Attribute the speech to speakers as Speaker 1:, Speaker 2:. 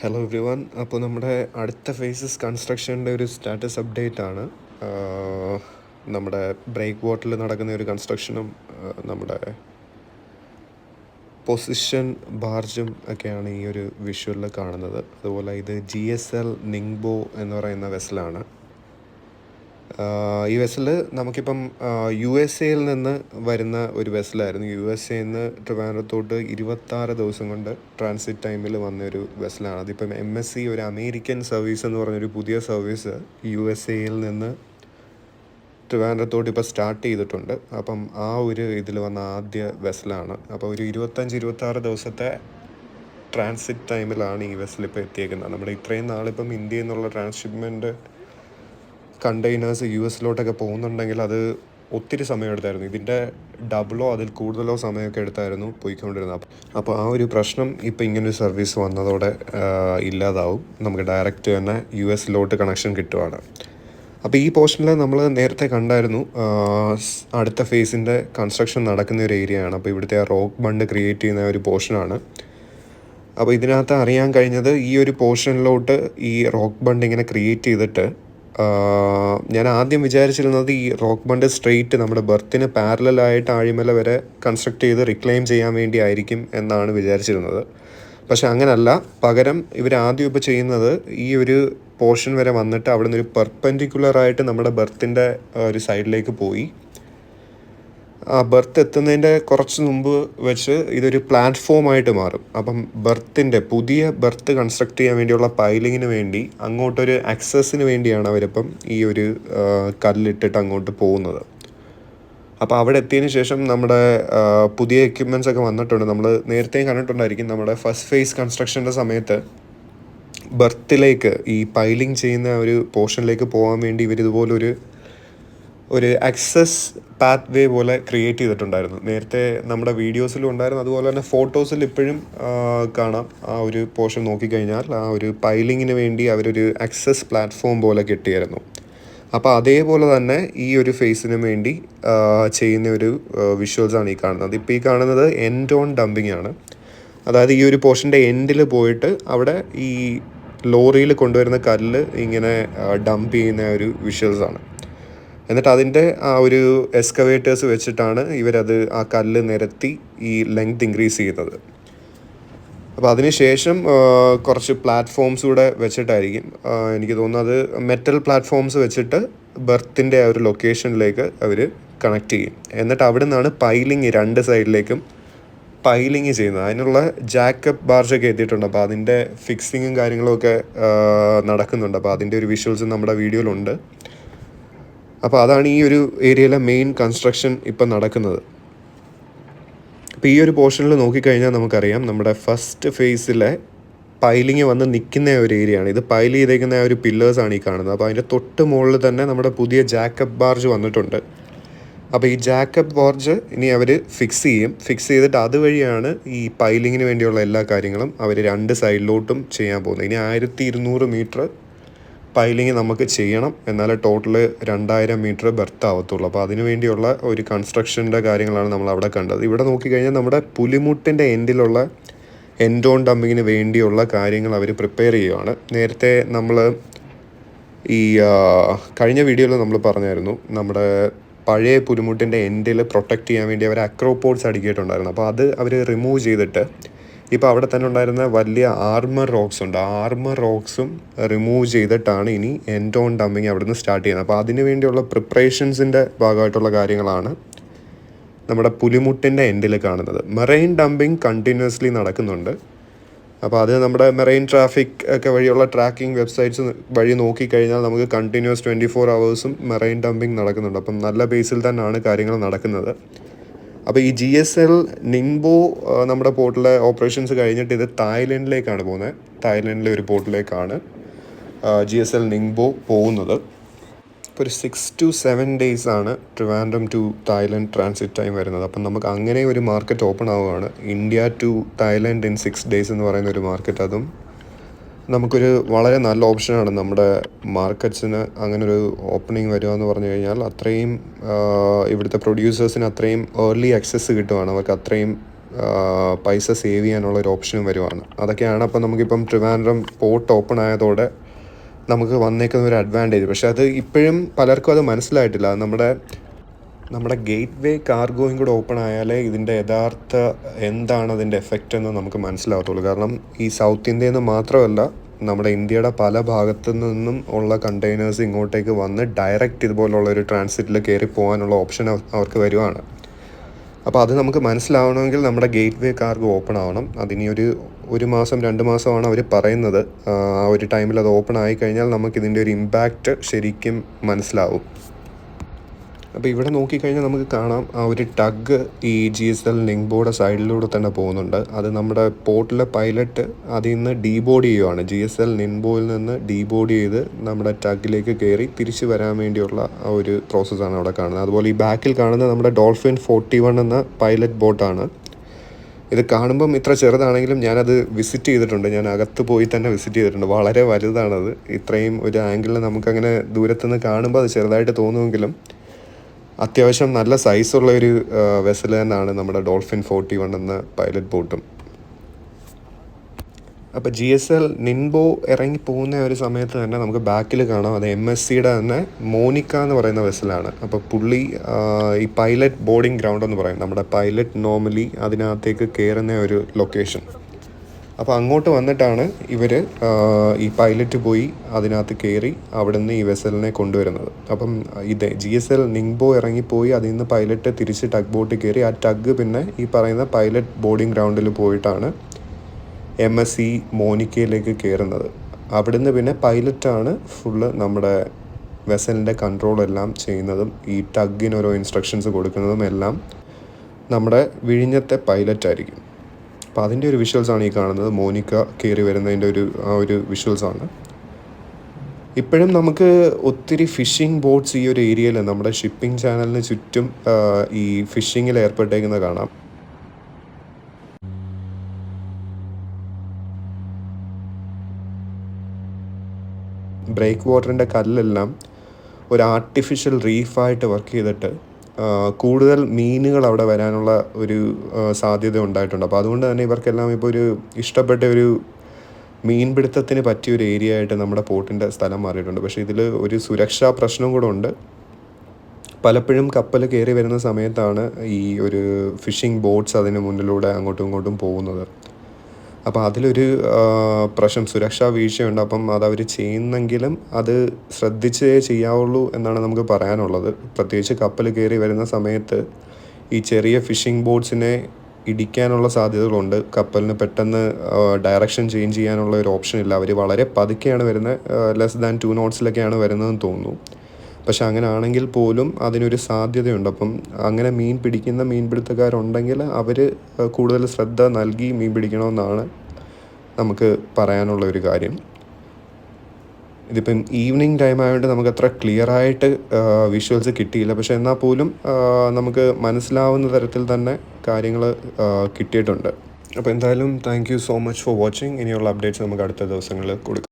Speaker 1: Hello every one അപ്പോൾ നമ്മുടെ അടുത്ത ഫേസസ് കൺസ്ട്രക്ഷന്റെ ഒരു സ്റ്റാറ്റസ് അപ്ഡേറ്റ് ആണ്. നമ്മുടെ ബ്രേക്ക് വാട്ടറിൽ നടക്കുന്ന ഒരു കൺസ്ട്രക്ഷനും നമ്മുടെ പൊസിഷൻ ബാർജും ഒക്കെയാണ് ഈ ഒരു വിഷ്വലിൽ കാണുന്നത്. അതുപോലെ ഇത് ജി എസ് എൽ നിങ്ബോ എന്ന് പറയുന്ന വെസലാണ് ഈ വെസൽ നമുക്കിപ്പം യു എസ് എയിൽ നിന്ന് വരുന്ന ഒരു വെസലായിരുന്നു യു എസ് എയിൽ നിന്ന് ട്രിവാൻഡ്രത്തോട്ട് ഇരുപത്താറ് ദിവസം കൊണ്ട് ട്രാൻസിറ്റ് ടൈമിൽ വന്ന ഒരു വെസലാണ് അതിപ്പം എം എസ് സി ഒരു അമേരിക്കൻ സർവീസ് എന്ന് പറഞ്ഞൊരു പുതിയ സർവീസ് യു എസ് എയിൽ നിന്ന് ട്രിവാൻഡ്രത്തോട്ട് ഇപ്പോൾ സ്റ്റാർട്ട് ചെയ്തിട്ടുണ്ട്. അപ്പം ആ ഒരു ഇതിൽ വന്ന ആദ്യ വെസലാണ് അപ്പോൾ ഒരു ഇരുപത്തഞ്ച് ഇരുപത്താറ് ദിവസത്തെ ട്രാൻസിറ്റ് ടൈമിലാണ് ഈ വെസൽ ഇപ്പോൾ എത്തിയേക്കുന്നത്. നമ്മുടെ ഇത്രയും നാളിപ്പം ഇന്ത്യയിൽ നിന്നുള്ള ട്രാൻസ്ഷിപ്മെന്റ് കണ്ടെയ്നേഴ്സ് യു എസിലോട്ടൊക്കെ പോകുന്നുണ്ടെങ്കിൽ അത് ഒത്തിരി സമയം എടുത്തായിരുന്നു. ഇതിന്റെ ഡബിളോ അതിൽ കൂടുതലോ സമയമൊക്കെ എടുത്തായിരുന്നു പോയിക്കൊണ്ടിരുന്നത്. അപ്പ- അപ്പോൾ ആ ഒരു പ്രശ്നം ഇപ്പോൾ ഇങ്ങനൊരു സർവീസ് വന്നതോടെ ഇല്ലാതാവും. നമുക്ക് ഡയറക്റ്റ് തന്നെ യു എസിലോട്ട് കണക്ഷൻ കിട്ടുവാണ്. അപ്പോൾ ഈ പോർഷനിൽ നമ്മൾ നേരത്തെ കണ്ടായിരുന്നു അടുത്ത ഫേസിന്റെ കൺസ്ട്രക്ഷൻ നടക്കുന്ന ഒരു ഏരിയയാണ് അപ്പോൾ ഇവിടുത്തെ ആ റോക്ക് ബണ്ട് ക്രിയേറ്റ് ചെയ്യുന്ന ഒരു പോർഷനാണ് അപ്പോൾ ഇതിനകത്ത് അറിയാൻ കഴിഞ്ഞത് ഈ ഒരു പോർഷനിലോട്ട് ഈ റോക്ക് ബണ്ട് ഇങ്ങനെ ക്രിയേറ്റ് ചെയ്തിട്ട് ഞാൻ ആദ്യം വിചാരിച്ചിരുന്നത് ഈ റോക്ക് ബണ്ട് സ്ട്രെയിറ്റ് നമ്മുടെ ബർത്തിന് പാരലായിട്ട് ആഴിമല വരെ കൺസ്ട്രക്ട് ചെയ്ത് റിക്ലെയിം ചെയ്യാൻ വേണ്ടി ആയിരിക്കും എന്നാണ് വിചാരിച്ചിരുന്നത്. പക്ഷെ അങ്ങനല്ല. പകരം ഇവർ ആദ്യം ഇപ്പോൾ ചെയ്യുന്നത് ഈ ഒരു പോർഷൻ വരെ വന്നിട്ട് അവിടെ നിന്ന് ഒരു പെർപെൻഡിക്കുലറായിട്ട് നമ്മുടെ ബർത്തിന്റെ ഒരു സൈഡിലേക്ക് പോയി. ബർത്ത് എത്തുന്നതിന്റെ കുറച്ച് മുമ്പ് വെച്ച് ഇതൊരു പ്ലാറ്റ്ഫോമായിട്ട് മാറും. അപ്പം ബർത്തിന്റെ പുതിയ ബർത്ത് കൺസ്ട്രക്ട് ചെയ്യാൻ വേണ്ടിയുള്ള പൈലിങ്ങിന് വേണ്ടി അങ്ങോട്ടൊരു ആക്സസിന് വേണ്ടിയാണ് അവരിപ്പം ഈ ഒരു കല്ലിട്ടിട്ട് അങ്ങോട്ട് പോകുന്നത്. അപ്പോൾ അവിടെ എത്തിയതിന് ശേഷം നമ്മുടെ പുതിയ എക്യുപ്മെന്റ്സ് ഒക്കെ വന്നിട്ടുണ്ട്. നമ്മൾ നേരത്തെയും കണ്ടിട്ടുണ്ടായിരിക്കും നമ്മുടെ ഫസ്റ്റ് ഫേസ് കൺസ്ട്രക്ഷന്റെ സമയത്ത് ബർത്തിലേക്ക് ഈ പൈലിംഗ് ചെയ്യുന്ന ഒരു പോർഷനിലേക്ക് പോകാൻ വേണ്ടി ഇവർ ഇതുപോലൊരു ഒരു ആക്സസ് പാത്ത് വേ പോലെ ക്രിയേറ്റ് ചെയ്തിട്ടുണ്ടായിരുന്നു. നേരത്തെ നമ്മുടെ വീഡിയോസിലും ഉണ്ടായിരുന്നു. അതുപോലെ തന്നെ ഫോട്ടോസിൽ ഇപ്പോഴും കാണാം. ആ ഒരു പോർഷൻ നോക്കിക്കഴിഞ്ഞാൽ ആ ഒരു പൈലിങ്ങിന് വേണ്ടി അവരൊരു ആക്സസ് പ്ലാറ്റ്ഫോം പോലെ കിട്ടിയായിരുന്നു. അപ്പോൾ അതേപോലെ തന്നെ ഈ ഒരു ഫേസിന് വേണ്ടി ചെയ്യുന്ന ഒരു വിഷ്വൽസാണ് ഈ കാണുന്നത്. ഇപ്പോൾ ഈ കാണുന്നത് എൻഡ് ഓൺ ഡംപിങ് ആണ്. അതായത് ഈ ഒരു പോർഷന്റെ എൻഡിൽ പോയിട്ട് അവിടെ ഈ ലോറിയിൽ കൊണ്ടുവരുന്ന കല്ല് ഇങ്ങനെ ഡംപ് ചെയ്യുന്ന ഒരു വിഷ്വൽസാണ് എന്നിട്ട് അതിന്റെ ആ ഒരു എക്സ്കവേറ്റേഴ്സ് വെച്ചിട്ടാണ് ഇവരത് ആ കല്ല് നിരത്തി ഈ ലെങ്ത് ഇൻക്രീസ് ചെയ്യുന്നത്. അപ്പോൾ അതിനുശേഷം കുറച്ച് പ്ലാറ്റ്ഫോംസ് കൂടെ വെച്ചിട്ടായിരിക്കും. എനിക്ക് എനിക്ക് തോന്നുന്നത് മെറ്റൽ പ്ലാറ്റ്ഫോംസ് വെച്ചിട്ട് ബർത്തിന്റെ ആ ഒരു ലൊക്കേഷനിലേക്ക് അവർ കണക്ട് ചെയ്യും. എന്നിട്ട് അവിടെ നിന്നാണ് പൈലിങ് രണ്ട് സൈഡിലേക്കും പൈലിങ് ചെയ്യുന്നത്. അതിനുള്ള ജാക്കപ്പ് ബാർജൊക്കെ എത്തിയിട്ടുണ്ട്. അപ്പോൾ അതിന്റെ ഫിക്സിങ്ങും കാര്യങ്ങളും ഒക്കെ നടക്കുന്നുണ്ട്. അപ്പോൾ അതിന്റെ ഒരു വിഷ്വൽസ് നമ്മുടെ വീഡിയോയിലുണ്ട്. അപ്പോൾ അതാണ് ഈ ഒരു ഏരിയയിലെ മെയിൻ കൺസ്ട്രക്ഷൻ ഇപ്പം നടക്കുന്നത്. അപ്പോൾ ഈ ഒരു പോർഷനിൽ നോക്കിക്കഴിഞ്ഞാൽ നമുക്കറിയാം നമ്മുടെ ഫസ്റ്റ് ഫേസിലെ പൈലിങ് വന്ന് നിൽക്കുന്ന ഒരു ഏരിയ ആണ്. ഇത് പൈൽ ചെയ്തേക്കുന്ന ഒരു പില്ലേഴ്സാണ് ഈ കാണുന്നത്. അപ്പോൾ അതിന്റെ തൊട്ട് മുകളിൽ തന്നെ നമ്മുടെ പുതിയ ജാക്കപ്പ് ബാർജ് വന്നിട്ടുണ്ട്. അപ്പോൾ ഈ ജാക്കപ്പ് ബാർജ് ഇനി അവർ ഫിക്സ് ചെയ്യും. ഫിക്സ് ചെയ്തിട്ട് അതുവഴിയാണ് ഈ പൈലിങ്ങിന് വേണ്ടിയുള്ള എല്ലാ കാര്യങ്ങളും അവർ രണ്ട് സൈഡിലോട്ടും ചെയ്യാൻ പോകുന്നത്. ഇനി ആയിരത്തി ഇരുന്നൂറ് മീറ്റർ പൈലിങ് നമുക്ക് ചെയ്യണം. എന്നാലേ ടോട്ടൽ രണ്ടായിരം മീറ്റർ ബെർത്ത് ആവത്തുള്ളൂ. അപ്പോൾ അതിനു വേണ്ടിയുള്ള ഒരു കൺസ്ട്രക്ഷന്റെ കാര്യങ്ങളാണ് നമ്മൾ അവിടെ കണ്ടത്. ഇവിടെ നോക്കിക്കഴിഞ്ഞാൽ നമ്മുടെ പുലിമുട്ടിന്റെ എൻഡിലുള്ള എൻഡോൺ ഡമ്പിങ്ങിന് വേണ്ടിയുള്ള കാര്യങ്ങൾ അവർ പ്രിപ്പയർ ചെയ്യുകയാണ് നേരത്തെ നമ്മൾ ഈ കഴിഞ്ഞ വീഡിയോയിൽ നമ്മൾ പറഞ്ഞായിരുന്നു നമ്മുടെ പഴയ പുലിമുട്ടിന്റെ എൻഡിൽ പ്രൊട്ടക്റ്റ് ചെയ്യാൻ വേണ്ടി അവർ അക്രോപോഡ്സ് അടുക്കിയിട്ടുണ്ടായിരുന്നു. അപ്പോൾ അത് അവർ റിമൂവ് ചെയ്തിട്ട് ഇപ്പോൾ അവിടെ തന്നെ ഉണ്ടായിരുന്ന വലിയ ആർമർ റോക്സ് ഉണ്ട്. ആർമർ റോക്സും റിമൂവ് ചെയ്തിട്ടാണ് ഇനി എൻഡോൺ ഡമ്പിങ് അവിടെ നിന്ന് സ്റ്റാർട്ട് ചെയ്യുന്നത്. അപ്പോൾ അതിന് വേണ്ടിയുള്ള പ്രിപ്പറേഷൻസിന്റെ ഭാഗമായിട്ടുള്ള കാര്യങ്ങളാണ് നമ്മുടെ പുലിമുട്ടിന്റെ എൻഡിൽ കാണുന്നത്. മെറൈൻ ഡംപിങ് കണ്ടിന്യൂസ്ലി നടക്കുന്നുണ്ട്. അപ്പോൾ അത് നമ്മുടെ മെറൈൻ ട്രാഫിക് ഒക്കെ വഴിയുള്ള ട്രാക്കിംഗ് വെബ്സൈറ്റ്സ് വഴി നോക്കിക്കഴിഞ്ഞാൽ നമുക്ക് കണ്ടിന്യൂസ് ട്വന്റി ഫോർ അവേഴ്സും മെറൈൻ ഡംപിങ് നടക്കുന്നുണ്ട്. അപ്പം നല്ല ബേസിൽ തന്നെയാണ് കാര്യങ്ങൾ നടക്കുന്നത്. അപ്പോൾ ഈ ജി എസ് എൽ നിംബോ നമ്മുടെ പോർട്ടിലെ ഓപ്പറേഷൻസ് കഴിഞ്ഞിട്ട് ഇത് തായ്ലൻഡിലേക്കാണ് പോകുന്നത്. തായ്ലൻഡിലെ ഒരു പോർട്ടിലേക്കാണ് ജി എസ് എൽ നിംബോ പോകുന്നത്. ഇപ്പോൾ ഒരു സിക്സ് ടു സെവൻ ഡേയ്സ് ആണ് Trivandrum to Thailand transit time വരുന്നത്. അപ്പം നമുക്ക് അങ്ങനെ ഒരു മാർക്കറ്റ് ഓപ്പൺ ആവുകയാണ്. India to Thailand in six days എന്ന് പറയുന്ന ഒരു മാർക്കറ്റ് അതും നമുക്കൊരു വളരെ നല്ല ഓപ്ഷനാണ് നമ്മുടെ മാർക്കറ്റ്സിന് അങ്ങനെ ഒരു ഓപ്പണിംഗ് വരിക എന്ന് പറഞ്ഞു കഴിഞ്ഞാൽ അത്രയും ഇവിടുത്തെ പ്രൊഡ്യൂസേഴ്സിന് അത്രയും ഏർലി ആക്സസ് കിട്ടുവാണ്. അവർക്ക് അത്രയും പൈസ സേവ് ചെയ്യാനുള്ള ഒരു ഓപ്ഷനും വരുവാണ്. അതൊക്കെയാണ് അപ്പോൾ നമുക്കിപ്പം ട്രിവാൻഡ്രം പോർട്ട് ഓപ്പൺ ആയതോടെ നമുക്ക് വന്നേക്കുന്ന ഒരു അഡ്വാന്റേജ് പക്ഷേ അത് ഇപ്പോഴും പലർക്കും അത് മനസ്സിലായിട്ടില്ല. നമ്മുടെ നമ്മുടെ ഗേറ്റ് വേ കാർഗോയും കൂടെ ഓപ്പൺ ആയാലേ ഇതിന്റെ യഥാർത്ഥ എന്താണ് അതിന്റെ എഫക്റ്റ് എന്ന് നമുക്ക് മനസ്സിലാവത്തുള്ളൂ. കാരണം ഈ സൗത്ത് ഇന്ത്യയിൽ നിന്ന് മാത്രമല്ല നമ്മുടെ ഇന്ത്യയുടെ പല ഭാഗത്തു നിന്നും ഉള്ള കണ്ടെയ്നേഴ്സ് ഇങ്ങോട്ടേക്ക് വന്ന് ഡയറക്റ്റ് ഇതുപോലുള്ള ഒരു ട്രാൻസിറ്റിൽ കയറി പോകാനുള്ള ഓപ്ഷൻ അവർക്ക് വരുവാണ്. അപ്പോൾ അത് നമുക്ക് മനസ്സിലാവണമെങ്കിൽ നമ്മുടെ ഗേറ്റ് വേ കാർഗോ ഓപ്പൺ ആവണം. അതിനി ഒരു ഒരു മാസം രണ്ട് മാസമാണ് അവർ പറയുന്നത്. ആ ഒരു ടൈമിൽ അത് ഓപ്പൺ ആയിക്കഴിഞ്ഞാൽ നമുക്കിതിന്റെ ഒരു ഇമ്പാക്റ്റ് ശരിക്കും മനസ്സിലാവും. അപ്പോൾ ഇവിടെ നോക്കിക്കഴിഞ്ഞാൽ നമുക്ക് കാണാം ആ ഒരു ടഗ് ഈ G S L link board സൈഡിലൂടെ തന്നെ പോകുന്നുണ്ട്. അത് നമ്മുടെ പോർട്ടിലെ പൈലറ്റ് അതിൽ നിന്ന് ഡീബോർഡ് ചെയ്യുവാണ്. ജി എസ് എൽ നിൻബോയിൽ നിന്ന് ഡീബോർഡ് ചെയ്ത് നമ്മുടെ ടഗിലേക്ക് കയറി തിരിച്ചു വരാൻ വേണ്ടിയുള്ള ആ ഒരു പ്രോസസ്സാണ് അവിടെ കാണുന്നത്. അതുപോലെ ഈ ബാക്കിൽ കാണുന്നത് നമ്മുടെ ഡോൾഫിൻ ഫോർട്ടി വൺ എന്ന പൈലറ്റ് ബോട്ടാണ് ഇത് കാണുമ്പം ഇത്ര ചെറുതാണെങ്കിലും ഞാനത് വിസിറ്റ് ചെയ്തിട്ടുണ്ട്. ഞാൻ അകത്ത് പോയി തന്നെ വിസിറ്റ് ചെയ്തിട്ടുണ്ട്. വളരെ വലുതാണത്. ഇത്രയും ഒരു ആംഗിളിൽ നമുക്കങ്ങനെ ദൂരത്തുനിന്ന് കാണുമ്പോൾ അത് ചെറുതായിട്ട് തോന്നുമെങ്കിലും അത്യാവശ്യം നല്ല സൈസുള്ള ഒരു വെസൽ തന്നെയാണ് നമ്മുടെ ഡോൾഫിൻ ഫോർട്ടി വൺ എന്ന പൈലറ്റ് ബോട്ടും അപ്പോൾ ജി എസ് എൽ നിൻബോ ഇറങ്ങി പോകുന്ന ഒരു സമയത്ത് തന്നെ നമുക്ക് ബാക്കിൽ കാണാം. അത് എം എസ് സിയുടെ തന്നെ മോനിക്ക എന്ന് പറയുന്ന വെസലാണ് അപ്പോൾ പുള്ളി ഈ പൈലറ്റ് ബോർഡിംഗ് ഗ്രൗണ്ട് എന്ന് പറയും. നമ്മുടെ പൈലറ്റ് നോർമലി അതിനകത്തേക്ക് കയറുന്ന ഒരു ലൊക്കേഷൻ അപ്പോൾ അങ്ങോട്ട് വന്നിട്ടാണ് ഇവർ ഈ പൈലറ്റ് പോയി അതിനകത്ത് കയറി അവിടെ നിന്ന് ഈ വെസലിനെ കൊണ്ടുവരുന്നത്. അപ്പം ഇത് ജി എസ് എൽ നിങ്ബോ ഇറങ്ങിപ്പോയി അതിൽ നിന്ന് പൈലറ്റ് തിരിച്ച് ടഗ് ബോട്ടിൽ കയറി ആ ടഗ് പിന്നെ ഈ പറയുന്ന പൈലറ്റ് ബോർഡിംഗ് ഗ്രൗണ്ടിൽ പോയിട്ടാണ് എം എസ് സി മോനിക്കയിലേക്ക് കയറുന്നത് അവിടുന്ന് പിന്നെ പൈലറ്റാണ് ഫുള്ള് നമ്മുടെ വെസലിന്റെ കൺട്രോൾ എല്ലാം ചെയ്യുന്നതും ഈ ടഗിന് ഓരോ ഇൻസ്ട്രക്ഷൻസ് കൊടുക്കുന്നതും എല്ലാം നമ്മുടെ വിഴിഞ്ഞത്തെ പൈലറ്റ് ആയിരിക്കും അപ്പോൾ അതിന്റെ ഒരു വിഷ്വൽസ് ആണ് ഈ കാണുന്നത്. മോനിക്ക കയറി വരുന്നതിന്റെ ഒരു ആ ഒരു വിഷ്വൽസ് ആണ്. ഇപ്പോഴും നമുക്ക് ഒത്തിരി ഫിഷിംഗ് ബോട്ട്സ് ഈ ഒരു ഏരിയയിൽ നമ്മുടെ ഷിപ്പിംഗ് ചാനലിന് ചുറ്റും ഈ ഫിഷിങ്ങിൽ ഏർപ്പെട്ടേക്കുന്നത് കാണാം. ബ്രേക്ക് വാട്ടറിന്റെ കല്ലെല്ലാം ഒരു ആർട്ടിഫിഷ്യൽ റീഫായിട്ട് വർക്ക് ചെയ്തിട്ട് കൂടുതൽ മീനുകൾ അവിടെ വരാനുള്ള ഒരു സാധ്യത ഉണ്ടായിട്ടുണ്ട്. അപ്പോൾ അതുകൊണ്ട് തന്നെ ഇവർക്കെല്ലാം ഇപ്പോൾ ഒരു ഇഷ്ടപ്പെട്ട ഒരു മീൻപിടുത്തത്തിന് പറ്റിയ ഒരു ഏരിയ ആയിട്ട് നമ്മുടെ പോർട്ടിന്റെ സ്ഥലം മാറിയിട്ടുണ്ട്. പക്ഷേ ഇതിൽ ഒരു സുരക്ഷാ പ്രശ്നം കൂടെ ഉണ്ട്. പലപ്പോഴും കപ്പൽ കയറി വരുന്ന സമയത്താണ് ഈ ഒരു ഫിഷിംഗ് ബോട്ട്സ് അതിന് മുന്നിലൂടെ അങ്ങോട്ടും ഇങ്ങോട്ടും പോകുന്നത്. അപ്പോൾ അതിലൊരു പ്രശ്നം സുരക്ഷാ വീഴ്ചയുണ്ട്. അപ്പം അത് അതവർ ചെയ്യുന്നെങ്കിലും അത് ശ്രദ്ധിച്ചേ ചെയ്യാവുള്ളൂ എന്നാണ് നമുക്ക് പറയാനുള്ളത്. പ്രത്യേകിച്ച് കപ്പൽ കയറി വരുന്ന സമയത്ത് ഈ ചെറിയ ഫിഷിംഗ് ബോട്ട്സിനെ ഇടിക്കാനുള്ള സാധ്യതകളുണ്ട്. കപ്പലിന് പെട്ടെന്ന് ഡയറക്ഷൻ ചേഞ്ച് ചെയ്യാനുള്ള ഒരു ഓപ്ഷൻ ഇല്ല. അവർ വളരെ പതുക്കെയാണ് വരുന്നത് ലെസ് ദാൻ ടു നോട്ട്സിലൊക്കെയാണ് വരുന്നതെന്ന് തോന്നുന്നു. പക്ഷെ അങ്ങനെ ആണെങ്കിൽ പോലും അതിനൊരു സാധ്യതയുണ്ട്. അപ്പം അങ്ങനെ മീൻ പിടിക്കുന്ന മീൻപിടുത്തക്കാരുണ്ടെങ്കിൽ അവർ കൂടുതൽ ശ്രദ്ധ നൽകി മീൻ പിടിക്കണമെന്നാണ് നമുക്ക് പറയാനുള്ള ഒരു കാര്യം. ഇതിപ്പം ഈവനിങ് ടൈം ആയതുകൊണ്ട് നമുക്ക് അത്ര ക്ലിയർ ആയിട്ട് വിഷ്വൽസ് കിട്ടിയില്ല. പക്ഷെ എന്നാൽ പോലും നമുക്ക് മനസ്സിലാവുന്ന തരത്തിൽ തന്നെ കാര്യങ്ങൾ കിട്ടിയിട്ടുണ്ട്. അപ്പോൾ എന്തായാലും thank so much for watching ഇനിയുള്ള അപ്ഡേറ്റ്സ് നമുക്ക് അടുത്ത ദിവസങ്ങളിൽ കൊടുക്കാം.